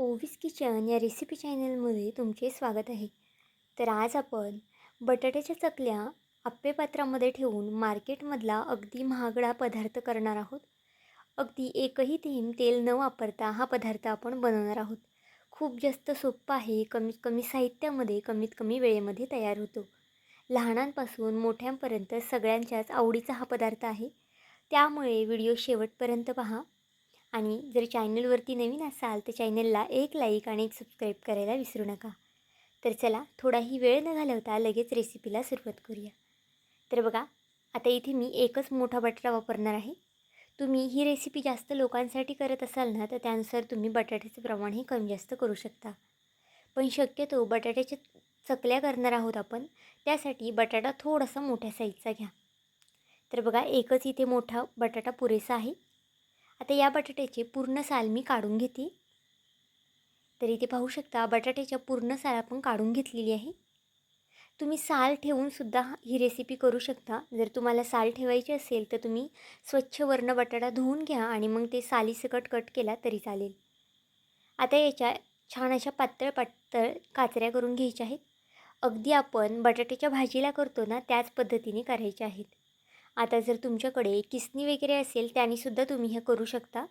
Ovis kitchen या recipe चॅनलमध्ये तुमचे स्वागत आहे. तर आज आपण बटाट्याच्या चकल्या आप्पे पात्रामध्ये ठेवून मार्केटमधला अगदी महागडा पदार्थ करणार आहोत. अगदी एकही थेंब तेल न वापरता हा पदार्थ आपण बनवणार आहोत. खूप जास्त सोप्पा आहे कमीत कमी साहित्यामध्ये कमीत कमी वेळेमध्ये तयार होतो. लहानांपासून मोठ्यांपर्यंत सगळ्यांच्याच आवडीचा हा पदार्थ आहे. त्यामुळे व्हिडिओ शेवटपर्यंत पहा. आणि जर चॅनलवरती नवीन असाल तर चॅनलला एक लाईक आणि एक सबस्क्राईब करायला विसरू नका. तर चला थोडाही वेळ न घालवता लगेच रेसिपीला सुरुवात करूया. तर बघा आता इथे मी एकच मोठा बटाटा वापरणार आहे. तुम्ही ही रेसिपी जास्त लोकांसाठी करत असाल ना तर त्यानुसार तुम्ही बटाट्याचं प्रमाण हे कमी जास्त करू शकता. पण शक्यतो बटाट्याच्या चकल्या करणार आहोत आपण त्यासाठी बटाटा थोडासा मोठ्या साईजचा घ्या. तर बघा एकच इथे मोठा बटाटा पुरेसा आहे. आता या बटाट्याचे पूर्ण साल मी काढून घेते. तर इथे पाहू शकता बटाट्याच्या पूर्ण साल आपण काढून घेतलेली आहे. तुम्ही साल ठेवूनसुद्धा ही रेसिपी करू शकता. जर तुम्हाला साल ठेवायची असेल तर तुम्ही स्वच्छ वर्ण बटाटा धुवून घ्या आणि मग ते सालीसकट कट केला तरी चालेल. आता याच्या छान अशा पातळ पातळ काचऱ्या करून घ्यायच्या आहेत. अगदी आपण बटाट्याच्या भाजीला करतो ना त्याच पद्धतीने करायच्या आहेत. आता जर तुमच्याकडे किसनी वगैरे असेल त्यानेसुद्धा तुम्ही हे करू शकता.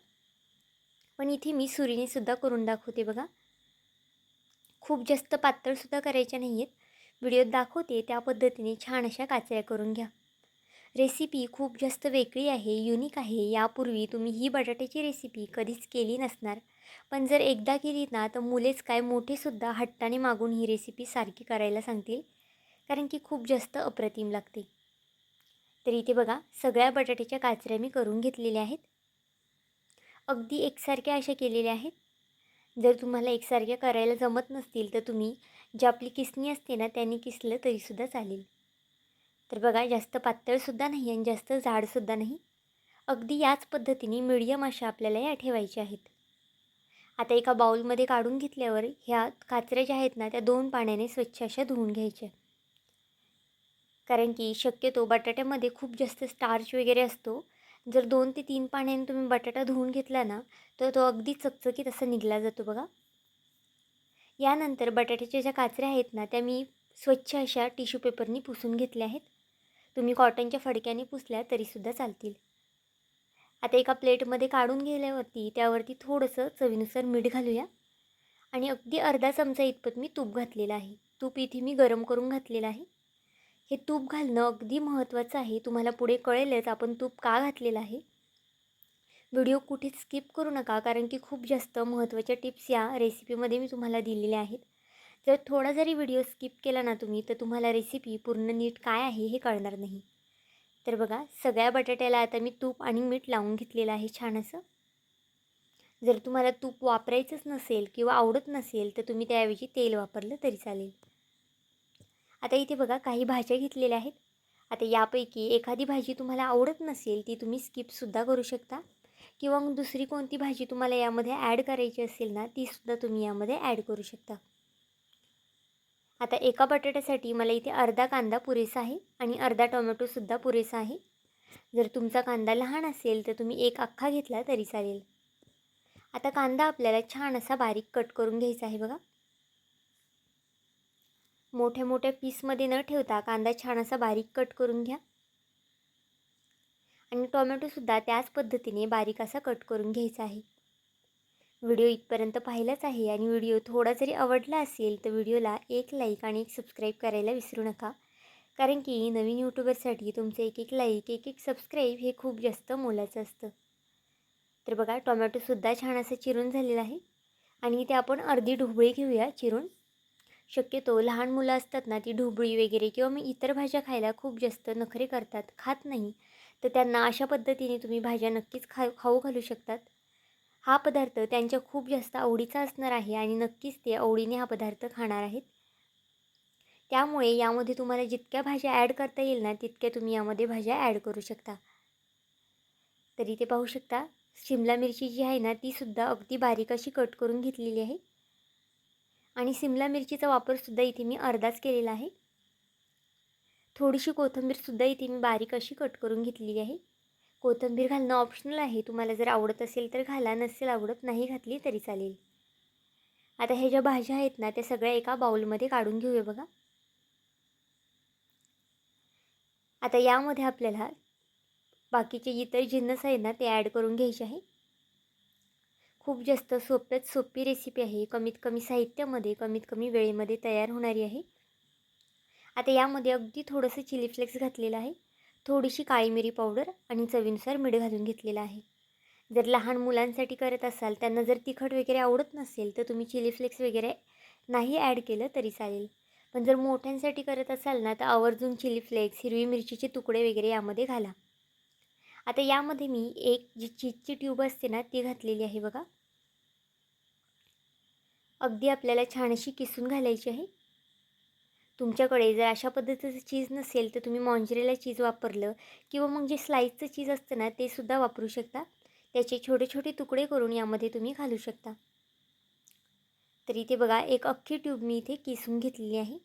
पण इथे मी सुरीनेसुद्धा करून दाखवते बघा. खूप जास्त पातळसुद्धा करायच्या नाही आहेत व्हिडिओत दाखवते त्या पद्धतीने छान अशा काचऱ्या करून घ्या. रेसिपी खूप जास्त वेगळी आहे युनिक आहे. यापूर्वी तुम्ही ही बटाट्याची रेसिपी कधीच केली नसणार. पण जर एकदा केली ना तर मुलेच काय मोठेसुद्धा हट्टाने मागून ही रेसिपी सारखी करायला सांगतील. कारण की खूप जास्त अप्रतिम लागते. तर इथे बघा सगळ्या बटाट्याच्या काचऱ्या मी करून घेतलेल्या आहेत. अगदी एकसारख्या अशा केलेल्या आहेत. जर तुम्हाला एकसारख्या करायला जमत नसतील तर तुम्ही जी आपली किसणी असते ना त्यांनी किसलं तरीसुद्धा चालेल. तर बघा जास्त पातळसुद्धा नाही आणि जास्त जाडसुद्धा नाही. अगदी याच पद्धतीने मिडियम अशा आपल्याला या ठेवायच्या आहेत. आता एका बाऊलमध्ये काढून घेतल्यावर ह्या काचऱ्या ज्या आहेत ना त्या दोन पाण्याने स्वच्छ अशा धुवून घ्यायच्या. कारण की शक्यतो बटाट्यामध्ये खूप जास्त स्टार्च वगैरे असतो. जर दोन ते तीन पाण्याने तुम्ही बटाटा धुवून घेतला ना तर तो अगदी चकचकीत असा निघला जातो बघा. यानंतर बटाट्याच्या ज्या काचऱ्या आहेत ना त्या मी स्वच्छ अशा टिश्यू पेपरनी पुसून घेतल्या आहेत. तुम्ही कॉटनच्या फडक्याने पुसल्या तरीसुद्धा चालतील. आता एका प्लेटमध्ये काढून गेल्यावरती त्यावरती थोडंसं चवीनुसार मीठ घालूया. आणि अगदी अर्धा चमचा इतपत मी तूप घातलेलं आहे. तूप इथे मी गरम करून घातलेलं आहे. हे तूप घालणं अगदी महत्त्वाचं आहे. तुम्हाला पुढे कळेलच आपण तूप का घातलेलं आहे. व्हिडिओ कुठेच स्किप करू नका कारण की खूप जास्त महत्त्वाच्या टिप्स या रेसिपीमध्ये मी तुम्हाला दिलेल्या आहेत. जर थोडा जरी व्हिडिओ स्किप केला ना तुम्ही तर तुम्हाला रेसिपी पूर्ण नीट काय आहे हे कळणार नाही. तर बघा सगळ्या बटाट्याला आता मी तूप आणि मीठ लावून घेतलेलं आहे छान असं जर तुम्हाला तूप वापरायचंच नसेल किंवा आवडत नसेल तर तुम्ही त्याऐवजी तेल वापरलं तरी चालेल. आता इथे बघा काही भाज्या घेतलेल्या आहेत. आता यापैकी एखादी भाजी तुम्हाला आवडत नसेल ती तुम्ही स्किपसुद्धा करू शकता. किंवा मग दुसरी कोणती भाजी तुम्हाला यामध्ये ॲड करायची असेल ना तीसुद्धा तुम्ही यामध्ये ॲड करू शकता. आता एका बटाट्यासाठी मला इथे अर्धा कांदा पुरेसा आहे आणि अर्धा टोमॅटोसुद्धा पुरेसा आहे. जर तुमचा कांदा लहान असेल तर तुम्ही एक अख्खा घेतला तरी चालेल. आता कांदा आपल्याला छान असा बारीक कट करून घ्यायचा आहे बघा. मोठ्या मोठ्या पीसमध्ये न ठेवता कांदा छान असा बारीक कट करून घ्या. आणि टोमॅटोसुद्धा त्याच पद्धतीने बारीक असा कट करून घ्यायचा आहे. व्हिडिओ इथपर्यंत पाहिलाच आहे आणि व्हिडिओ थोडा जरी आवडला असेल तर व्हिडिओला एक लाईक आणि एक सबस्क्राईब करायला विसरू नका. कारण की नवीन यूट्यूबरसाठी तुमचं एक एक लाईक एक एक सबस्क्राईब हे खूप जास्त मोलाचं असतं. तर बघा टोमॅटोसुद्धा छान असं चिरून झालेलं आहे. आणि इथे आपण अर्धी ढोबळी घेऊया चिरून. शक्यतो लहान मुलं असतात ना ती ढोबळी वगैरे किंवा मग इतर भाज्या खायला खूप जास्त नखरे करतात खात नाही. तर त्यांना अशा पद्धतीने तुम्ही भाज्या नक्कीच खा खाऊ घालू शकतात. हा पदार्थ त्यांच्या खूप जास्त आवडीचा असणार आहे आणि नक्कीच ते आवडीने हा पदार्थ खाणार आहेत. त्यामुळे यामध्ये तुम्हाला जितक्या भाज्या ॲड करता येईल ना तितक्या तुम्ही यामध्ये भाज्या ॲड करू शकता. तरी ते पाहू शकता शिमला मिरची जी आहे ना तीसुद्धा अगदी बारीक अशी कट करून घेतलेली आहे. आणि सिमला मिरचीचा वापरसुद्धा इथे मी अर्धाच केलेला आहे. थोडीशी कोथिंबीरसुद्धा इथे मी बारीक अशी कट करून घेतलेली आहे. कोथिंबीर घालणं ऑप्शनल आहे. तुम्हाला जर आवडत असेल तर घाला नसेल आवडत नाही घातली तरी चालेल. आता ह्या ज्या भाज्या आहेत ना त्या सगळ्या एका बाउलमध्ये काढून घेऊया बघा. आता यामध्ये आपल्याला बाकीचे इतर जिन्नस आहेत ना ते ॲड करून घ्यायचे आहे. खूप जास्त सोप्यात सोपी रेसिपी आहे. कमीत कमी साहित्यामध्ये कमीत कमी वेळेमध्ये तयार होणारी आहे. आता यामध्ये अगदी थोडंसं चिली फ्लेक्स घातलेलं आहे. थोडीशी काळी मिरी पावडर आणि चवीनुसार मीठ घालून घेतलेलं आहे. जर लहान मुलांसाठी करत असाल त्यांना जर तिखट वगैरे आवडत नसेल तर तुम्ही चिली फ्लेक्स वगैरे नाही ॲड केलं तरी चालेल. पण जर मोठ्यांसाठी करत असाल ना तर आवर्जून चिली फ्लेक्स हिरवी मिरचीचे तुकडे वगैरे यामध्ये घाला. आता यामध्ये मी एक जी चीजची ट्यूब असते ना ती घातलेली आहे बघा. अगदी आपल्याला छान अशी किसून घालायची आहे. तुमच्याकडे जर अशा पद्धतीचं चीज नसेल तर तुम्ही मॉन्जरेला चीज वापरलं किंवा मग जे स्लाईसचं चीज असतं ना ते सुद्धा वापरू शकता. त्याचे छोटे छोटे तुकडे करून यामध्ये तुम्ही घालू शकता. तर इथे बघा एक अख्खी ट्यूब मी इथे किसून घेतलेली आहे.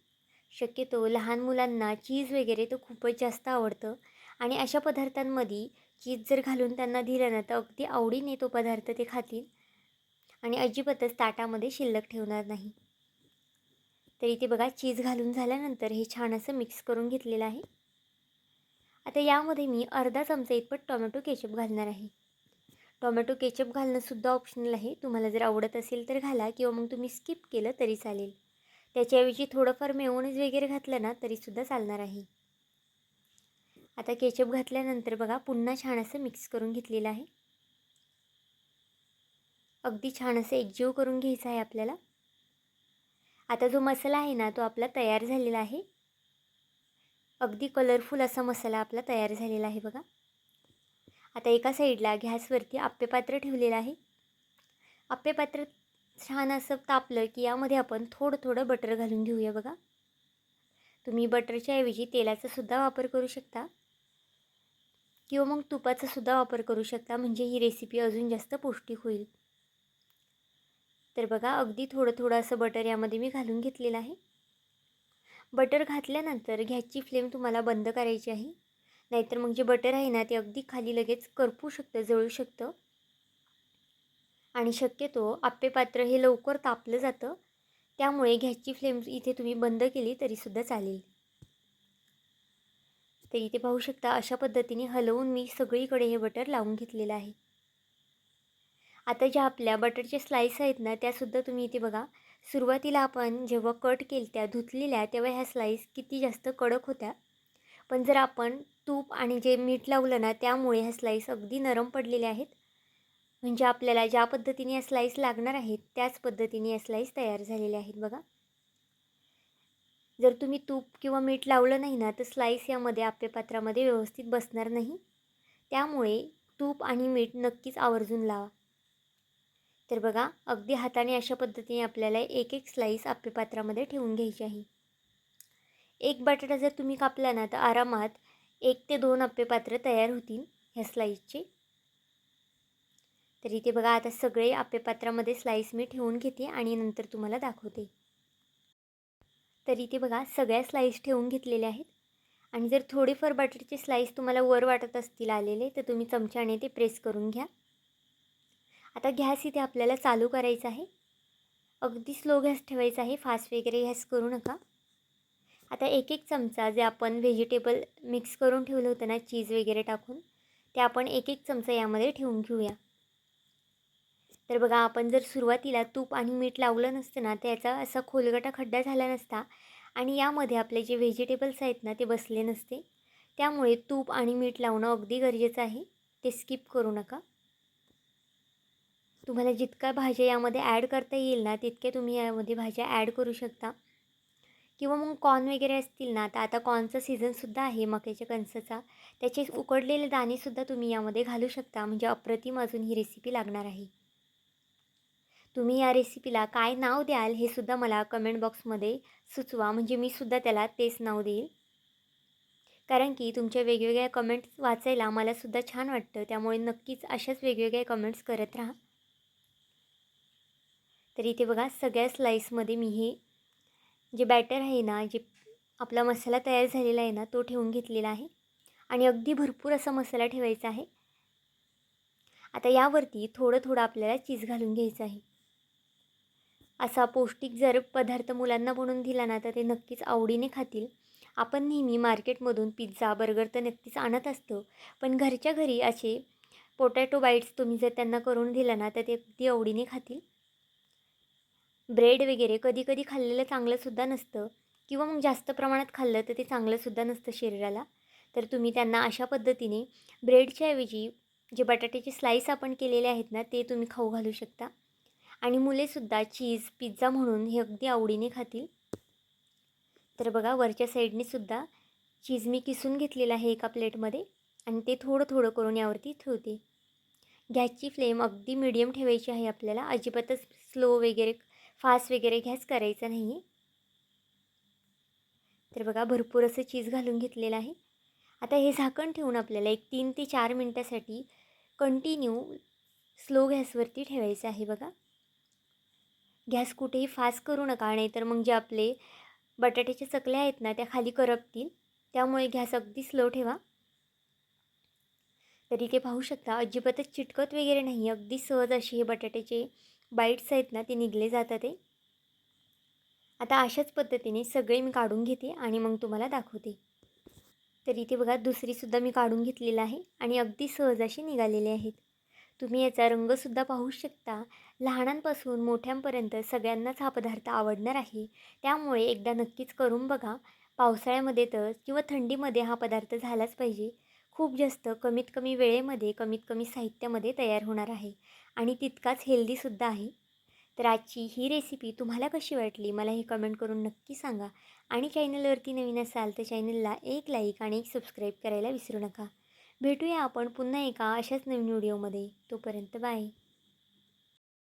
शक्यतो लहान मुलांना चीज वगैरे तर खूपच जास्त आवडतं. आणि अशा पदार्थांमध्ये चीज जर घालून त्यांना दिलं ना तर अगदी आवडीने तो पदार्थ ते खातील. आणि अजिबातच ताटामध्ये शिल्लक ठेवणार नाही. तर इथे बघा चीज घालून झाल्यानंतर हे छान असं मिक्स करून घेतलेलं आहे. आता यामध्ये मी अर्धा चमचा इतपत टोमॅटो केचप घालणार आहे. टोमॅटो केचप घालणंसुद्धा ऑप्शनल आहे. तुम्हाला जर आवडत असेल तर घाला किंवा मग तुम्ही स्किप केलं तरी चालेल. त्याच्याऐवजी थोडंफार मेवणीज वगैरे घातलं ना तरीसुद्धा चालणार आहे. आता केचप घातल्यानंतर बघा पुन्हा छान असं मिक्स करून घेतलेलं आहे. अगदी छान असं एकजीव करून घ्यायचं आहे आपल्याला. आता जो मसाला आहे ना तो आपला तयार झालेला आहे. अगदी कलरफुल असा मसाला आपला तयार झालेला आहे बघा. आता एका साईडला गॅसवरती आप्पेपात्र ठेवलेलं आहे. आप्पेपात्र छान असं तापलं की यामध्ये आपण थोडं थोडं बटर घालून घेऊया बघा. तुम्ही बटरच्या ऐवजी तेलाचा सुद्धा वापर करू शकता. किंवा मग तुपाचा सुद्धा वापर करू शकता म्हणजे ही रेसिपी अजून जास्त पौष्टिक होईल. तर बघा अगदी थोडं थोडं असं बटर यामध्ये मी घालून घेतलेलं आहे. बटर घातल्यानंतर गॅसची फ्लेम तुम्हाला बंद करायची आहे. नाहीतर मग जे बटर आहे ना ते अगदी खाली लगेच करपू शकतं जळू शकतं. आणि शक्यतो आप्पे पात्र हे लवकर तापलं जातं. त्यामुळे गॅसची फ्लेम इथे तुम्ही बंद केली तरीसुद्धा चालेल. तर इथे पाहू शकता अशा पद्धतीने हलवून मी सगळीकडे हे बटर लावून घेतलेलं आहे. आता ज्या आपल्या बटरच्या स्लाईस आहेत ना त्यासुद्धा तुम्ही इथे बघा. सुरुवातीला आपण जेव्हा कट केल त्या धुतलेल्या तेव्हा ह्या स्लाईस किती जास्त कडक होत्या. पण जर आपण तूप आणि जे मीठ लावलं ना त्यामुळे ह्या स्लाईस अगदी नरम पडलेल्या आहेत. म्हणजे आपल्याला ज्या पद्धतीने या स्लाईस लागणार आहेत त्याच पद्धतीने या स्लाईस तयार झालेल्या आहेत बघा. जर तुम्ही तूप किंवा मीठ लावलं नाही ना तर स्लाईस यामध्ये आप्यपात्रामध्ये व्यवस्थित बसणार नाही. त्यामुळे तूप आणि मीठ नक्कीच आवर्जून लावा. तर बघा अगदी हाताने अशा पद्धतीने आपल्याला एक एक स्लाईस आप्यपात्रामध्ये ठेवून घ्यायची आहे. एक बटाटा जर तुम्ही कापला ना तर आरामात एक ते दोन आप्यपात्र तयार होतील ह्या स्लाईसचे तर इथे बघा आता सगळे आप्यपात्रामध्ये स्लाईस मी ठेवून घेते आणि नंतर तुम्हाला दाखवते. तर इथे बघा सगळ्या स्लाईस ठेवून घेतलेल्या आहेत. आणि जर थोडेफार बटाट्याचे स्लाईस तुम्हाला वर वाटत असतील आलेले तर तुम्ही चमच्याने ते प्रेस करून घ्या. आता गॅस इथे आपल्याला चालू करायचा आहे. अगदी स्लो गॅस ठेवायचा आहे. फास्ट वगैरे गॅस करू नका. आता एक एक चमचा जे आपण व्हेजिटेबल मिक्स करून ठेवलं होतं ना चीज वगैरे टाकून ते आपण एक एक चमचा यामध्ये ठेवून घेऊया. तर बघा आपण जर सुरुवातीला तूप आणि मीठ लावलं नसतं ना त्याचा असा खोलगटा खड्डा झाला नसता आणि यामध्ये आपले जे व्हेजिटेबल्स आहेत ना ते बसले नसते. त्यामुळे तूप आणि मीठ लावणं अगदी गरजेचं आहे. ते स्किप करू नका. तुम्हाला जितका भाज्या यामध्ये ॲड करता येईल ना तितके तुम्ही यामध्ये भाज्या ॲड करू शकता. किंवा मग कॉर्न वगैरे असतील ना तर आता कॉर्नचं सीझनसुद्धा आहे मक्याच्या कणसाचा. त्याचे उकडलेले दाणेसुद्धा तुम्ही यामध्ये घालू शकता म्हणजे अप्रतिम अजून ही रेसिपी लागणार आहे. तुम्ही या रेसिपीला काय नाव द्याल हे सुद्धा मला कमेंट बॉक्समध्ये सुचवा म्हणजे मी सुद्धा त्याला तेच नाव देईल. कारण की तुमच्या वेगवेगळ्या कमेंट्स वाचायला मलासुद्धा छान वाटतं त्यामुळे नक्कीच अशाच वेगवेगळ्या कमेंट्स करत राहा. तर इथे बघा सगळ्या स्लाईसमध्ये मी हे जे बॅटर आहे ना जे आपला मसाला तयार झालेला आहे ना तो ठेवून घेतलेला आहे. आणि अगदी भरपूर असा मसाला ठेवायचा आहे. आता यावरती थोडं थोडं आपल्याला चीज घालून घ्यायचं आहे. असा पौष्टिक जर पदार्थ मुलांना बनवून दिला ना तर ते नक्कीच आवडीने खातील. आपण नेहमी मार्केटमधून पिझ्झा बर्गर तर नक्कीच आणत असतो. पण घरच्या घरी असे पोटॅटो बाईट्स तुम्ही जर त्यांना करून दिला ना तर ते अगदी आवडीने खातील. ब्रेड वगैरे कधी कधी खाल्लेलं चांगलंसुद्धा नसतं किंवा मग जास्त प्रमाणात खाल्लं तर ते चांगलंसुद्धा नसतं शरीराला. तर तुम्ही त्यांना अशा पद्धतीने ब्रेडच्या ऐवजी जे बटाट्याचे स्लाईस आपण केलेले आहेत ना ते तुम्ही खाऊ घालू शकता. आणि मुलेसुद्धा चीज पिझ्झा म्हणून हे अगदी आवडीने खातील. तर बघा वरच्या साईडने सुद्धा चीज मी किसून घेतलेलं आहे एका प्लेटमध्ये आणि ते थोडं थोडं करून यावरती ठेवते. गॅसची फ्लेम अगदी मिडियम ठेवायची आहे आपल्याला. अजिबातच स्लो वगैरे फास्ट वगैरे गॅस करायचा नाही तर बघा भरपूर असं चीज घालून घेतलेलं आहे. आता हे झाकण ठेवून आपल्याला एक तीन ते चार मिनटासाठी कंटिन्यू स्लो गॅसवरती ठेवायचं आहे बघा. गॅस कुठेही फास्ट करू नका नाही तर मग जे आपले बटाट्याच्या चकल्या आहेत ना त्या खाली करपतील. त्यामुळे गॅस अगदी स्लो ठेवा. तरी ते पाहू शकता अजिबातच चिटकत वगैरे नाही अगदी सहज अशी हे बटाट्याचे बाईट्स आहेत ना ते निघले जातात ते. आता अशाच पद्धतीने सगळे मी काढून घेते आणि मग तुम्हाला दाखवते. तर इथे बघा दुसरीसुद्धा मी काढून घेतलेलं आहे आणि अगदी सहज अशी निघालेले आहेत. तुम्ही याचा रंगसुद्धा पाहू शकता. लहानांपासून मोठ्यांपर्यंत सगळ्यांनाच हा पदार्थ आवडणार आहे. त्यामुळे एकदा नक्कीच करून बघा. पावसाळ्यामध्ये तर किंवा थंडीमध्ये हा पदार्थ झालाच पाहिजे. खूप जास्त कमीत कमी वेळेमध्ये कमीत कमी साहित्यामध्ये तयार होणार आहे. आणि तितकाच हेल्दीसुद्धा आहे. तर आजची ही रेसिपी तुम्हाला कशी वाटली? मला हे कमेंट करून नक्की सांगा. आणि चॅनलवरती नवीन असाल तर चॅनलला एक लाईक आणि एक सबस्क्राईब करायला विसरू नका. भेटूया आपण पुन्हा एका अशाच नवीन व्हिडिओमध्ये तोपर्यंत बाय